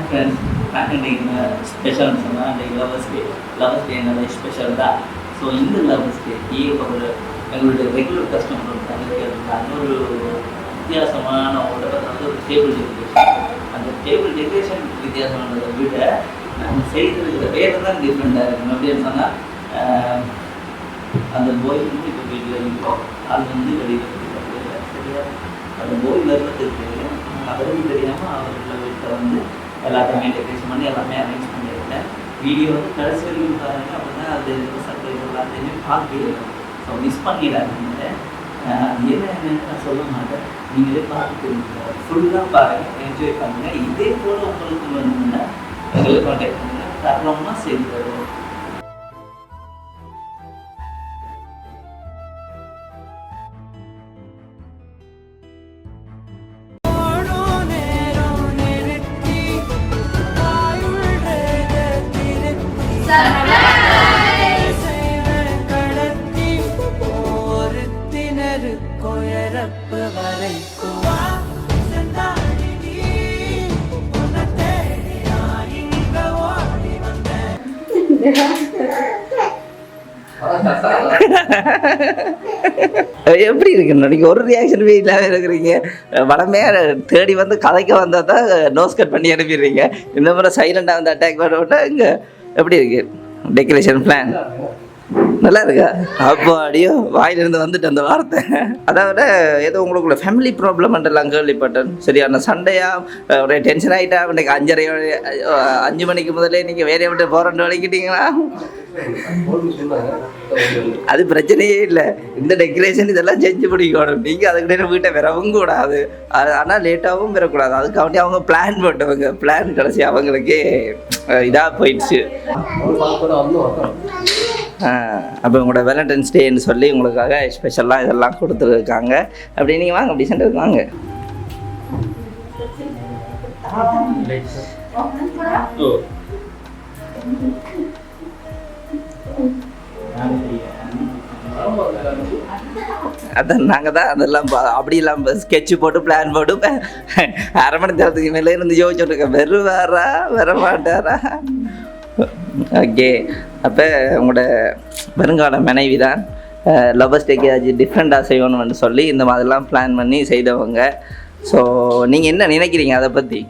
Friends நான் ஸ்பெஷல்னு சொன்னால் இன்றைக்கு லவர்ஸ் டே லவர்ஸ் டே என்னது ஸ்பெஷல் தான் ஸோ இந்த லவர்ஸ் டேக்கு ஒரு எங்களுடைய ரெகுலர் கஸ்டமர் ஒருத்தங்க கேட்டிருந்தாங்க ஒரு வித்தியாசமான ஒரு அதாவது ஒரு டேபிள் டெக்கரேஷன் அந்த டேபிள் டெக்கரேஷன் வித்தியாசமானதை விட நம்ம செய்திருக்கிற பேர் தான் டிஃப்ரெண்ட்டாக இருக்கும் அப்படின்னு சொன்னால் அந்த போய் வந்து இப்போ வீட்டில் இருக்கும் அது வந்து வெளியில் சரியா அந்த போய் வர்றதுக்கு அவருக்கு தெரியாமல் அவர்கள வீட்டில் வந்து எல்லாத்தையுமே டெக்கரேஷன் பண்ணி எல்லாமே அரேஞ்ச் பண்ணியிருக்கேன். வீடியோ வந்து கடைசி வரைக்கும் பாருங்க தான் அது சர்ப்ரைஸ் எல்லாத்தையுமே பார்க்கவே ஸோ மிஸ் பண்ணிடாதீங்க. அஹ் என்ன என்னன்னு நான் சொல்ல மாட்டேன். நீங்களே பார்த்து ஃபுல்லாக பாருங்கள் என்ஜாய் பண்ணுங்கள் இதே போல் உங்களுக்கு வேணும்னா எங்களுக்கு கான்டாக்ட் பண்ணுங்கள் தரணும்னா சரி தருவோம். வரைக்கும் எப்படி இருக்குன்னு நீங்கள் ஒரு ரியாக்ஷனுமே இல்லாமல் இருக்கிறீங்க. வடமே தேடி வந்து கதைக்க வந்தால் தான் நோஸ் கட் பண்ணி அனுப்பிடுறீங்க. இந்த முறை சைலண்டாக வந்து அட்டாக் பண்ண விட்டா இங்கே எப்படி இருக்கு? டெக்கரேஷன் பிளான் நல்லா இருக்கா? அப்போ அடியோ வாயிலிருந்து வந்துட்டு அந்த வார்த்தை. அதாவது ஏதோ உங்களுக்குள்ள ஃபேமிலி ப்ராப்ளம் எல்லாம் கேள்விப்பட்டேன். சரியான சண்டையா? ஒரே டென்ஷன் ஆகிட்டா இன்னைக்கு அஞ்சரை அஞ்சு மணிக்கு முதல்ல நீங்கள் வேலையை விட்டு போகிறேன்னு வலிக்கிட்டீங்களா? அது பிரச்சனையே இல்லை. இந்த டெக்கரேஷன் இதெல்லாம் செஞ்சு பிடிக்கணும். நீங்கள் அதுக்கிட்ட வீட்டை விரவும் கூடாது. அது ஆனால் லேட்டாகவும் வரக்கூடாது. அதுக்காண்டி அவங்க பிளான் போட்டவங்க. பிளான் கடைசி அவங்களுக்கே இதாக போயிடுச்சு. அப்போ உங்களோட வேலண்டைன்ஸ் டேன்னு சொல்லி உங்களுக்காக ஸ்பெஷலாக இதெல்லாம் கொடுத்துருக்காங்க. அப்படி நீங்கள் வாங்க அப்படி சென்டருக்கு வாங்க. அதான் நாங்கள் தான் அதெல்லாம் பா- அப்படி இல்லாமல் ஸ்கெட்சு போட்டு பிளான் போட்டு அரை மணி நேரத்துக்கு மேலே இருந்து யோசிச்சுட்டு இருக்கேன். வேறா வர மாட்டாரா ஓகே அப்போ உங்களோட வருங்கால மனைவி தான் லவர்ஸ் டேக்கு ஏதாச்சும் டிஃப்ரெண்ட்டாக செய்யணும்னு சொல்லி இந்த மாதிரிலாம் பிளான் பண்ணி செய்தவங்க. ஸோ நீங்கள் என்ன நினைக்கிறீங்க அதை பற்றி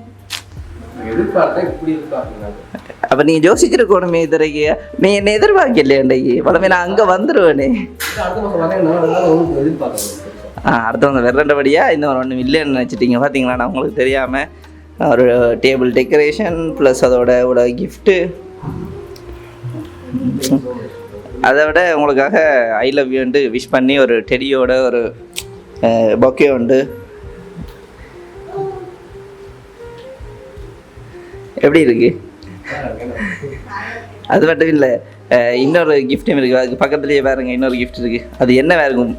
அப்போ நீங்கள் யோசிச்சிருக்கணுமே இதுவரைக்கு நீ என்னை எதிர்பார்க்கலையே இன்றைக்கு உடனே நான் அங்கே வந்துடுவேனே ஆ அடுத்தவங்க விரண்டபடியாக இந்த ஒரு ஒன்றும் இல்லைன்னு நினச்சிட்டிங்க பார்த்தீங்களா நான் உங்களுக்கு தெரியாமல் ஒரு டேபிள் டெக்கரேஷன் ப்ளஸ் அதோட ஒரு கிஃப்ட்டு அதை விட உங்களுக்காக ஐ லவ் யூன்ட்டு விஷ் பண்ணி ஒரு டெடியோட ஒரு பொக்கே உண்டு. எப்படி இருக்கு? அது மட்டும் இல்லை இன்னொரு கிஃப்ட்டும் இருக்குது அதுக்கு பக்கத்துலேயே பாருங்க இன்னொரு கிஃப்ட் இருக்குது அது என்ன இருக்கும்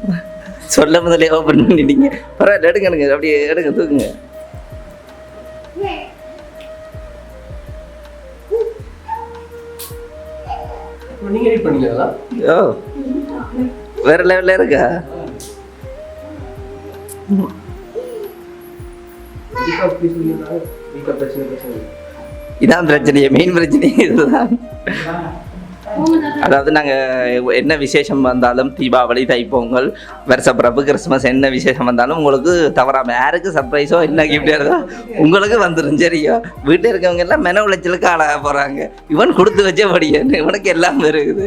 சொல்ல முதலே ஓப்பன் பண்ணிட்டீங்க. பரவாயில்ல எடுங்க எடுங்க. அப்படியே எடுங்க தூக்குங்க. நீங்க எடிட் ஓ. வேற லெவலில் இருக்கா? இதான் பிரச்சனையே மெயின் பிரச்சனையே இதுதான். அதாவது நாங்கள் என்ன விசேஷம் வந்தாலும் தீபாவளி தைப்பொங்கல் வருஷப்பிறப்பு கிறிஸ்மஸ் என்ன விசேஷம் வந்தாலும் உங்களுக்கு தவறாமல் யாருக்கு சர்ப்ரைஸோ என்ன கிஃப்ட் இருக்கோ உங்களுக்கு வந்துடும் சரியா? வீட்டில் இருக்கவங்க எல்லாம் மென உளைச்சலுக்கு ஆளாக போகிறாங்க இவன் கொடுத்து வச்ச படியன்னு இவனுக்கு எல்லாம் இருக்குது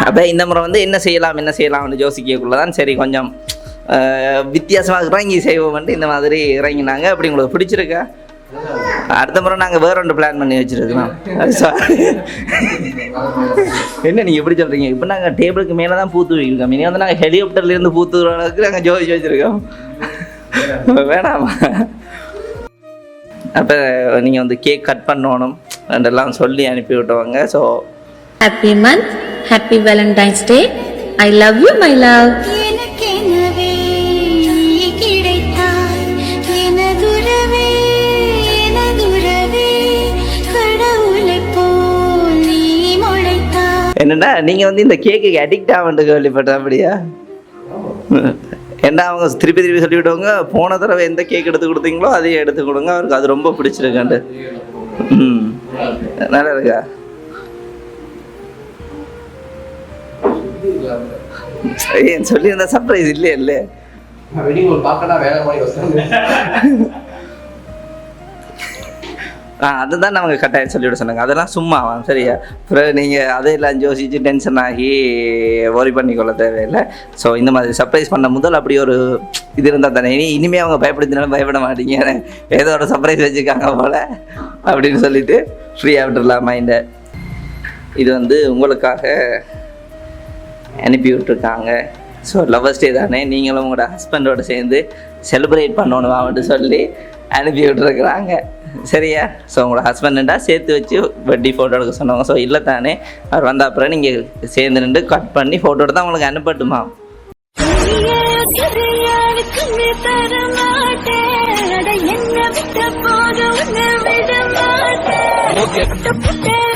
அப்போ இந்த முறை வந்து என்ன செய்யலாம் என்ன செய்யலாம்னு யோசிக்கக்குள்ளே தான் சரி கொஞ்சம் வித்தியாசமாக இறங்கி செய்வோம்ட்டு இந்த மாதிரி இறங்கினாங்க. அப்படி உங்களுக்கு பிடிச்சிருக்கா? அடுத்த முறை நாங்கள் வேற ஒன்று பிளான் பண்ணி வச்சுருக்கோம். என்ன நீங்கள் எப்படி சொல்கிறீங்க இப்போ நாங்கள் டேபிளுக்கு மேலே தான் பூத்து வைக்கிறோம். இனி வந்து நாங்கள் ஹெலிகாப்டர்லேருந்து பூத்து விடுற அளவுக்கு நாங்கள் ஜோதிச்சு வச்சுருக்கோம். வேணாமா? அப்போ நீங்கள் வந்து கேக் கட் பண்ணணும். அதெல்லாம் சொல்லி அனுப்பி விட்டுவாங்க. So Happy happy happy Valentine's Day. I love you, my love என்னன்னா நீங்கள் வந்து இந்த கேக்குக்கு அடிக்ட் ஆகண்டு கேள்விப்பட்டேன் அப்படியா? ஏன்னா அவங்க திருப்பி திருப்பி சொல்லி விடுவாங்க போன தடவை எந்த கேக் எடுத்து கொடுத்தீங்களோ அதையும் எடுத்து கொடுங்க அவருக்கு அது ரொம்ப பிடிச்சிருக்காண்டு. ம். நல்லா இருக்கா? ஏன் சொல்லியிருந்தா சர்ப்ரைஸ் இல்லையே இல்லை அதுதான் நமக்கு கட்டாயம் சொல்லிவிட சொன்னாங்க. அதெல்லாம் சும்மா சரியா? பிறகு நீங்கள் அதையெல்லாம் யோசிச்சு டென்ஷன் ஆகி ஒரி பண்ணிக்கொள்ள தேவையில்லை. ஸோ இந்த மாதிரி சர்ப்ரைஸ் பண்ண முதல் அப்படி ஒரு இது இருந்தால் தானே? இனி இனிமேல் அவங்க பயப்படுத்தினாலும் பயப்பட மாட்டீங்க. ஏதோ ஒரு சர்ப்ரைஸ் வச்சுருக்காங்க போல் அப்படின்னு சொல்லிட்டு ஃப்ரீயாக விட்டுடலாம் மைண்டை இது வந்து உங்களுக்காக அனுப்பி விட்டுருக்காங்க. ஸோ லவ்வர்ஸ் டே தானே? நீங்களும் உங்களோட ஹஸ்பண்டோட சேர்ந்து செலிப்ரேட் பண்ணணுமான்னு சொல்லி அனுப்பி விட்டுருக்குறாங்க. சரியா? ஸோ உங்களோட ஹஸ்பண்டா சேர்த்து வச்சு வட்டி ஃபோட்டோ எடுக்க சொன்னாங்க ஸோ இல்லை தானே. அவர் வந்த அப்புறம் நீங்கள் சேர்ந்து நின்று கட் பண்ணி ஃபோட்டோ எடுத்து உங்களுக்கு அனுப்பட்டுமா? என்ன விட்ட போதும் விட மாட்டேன்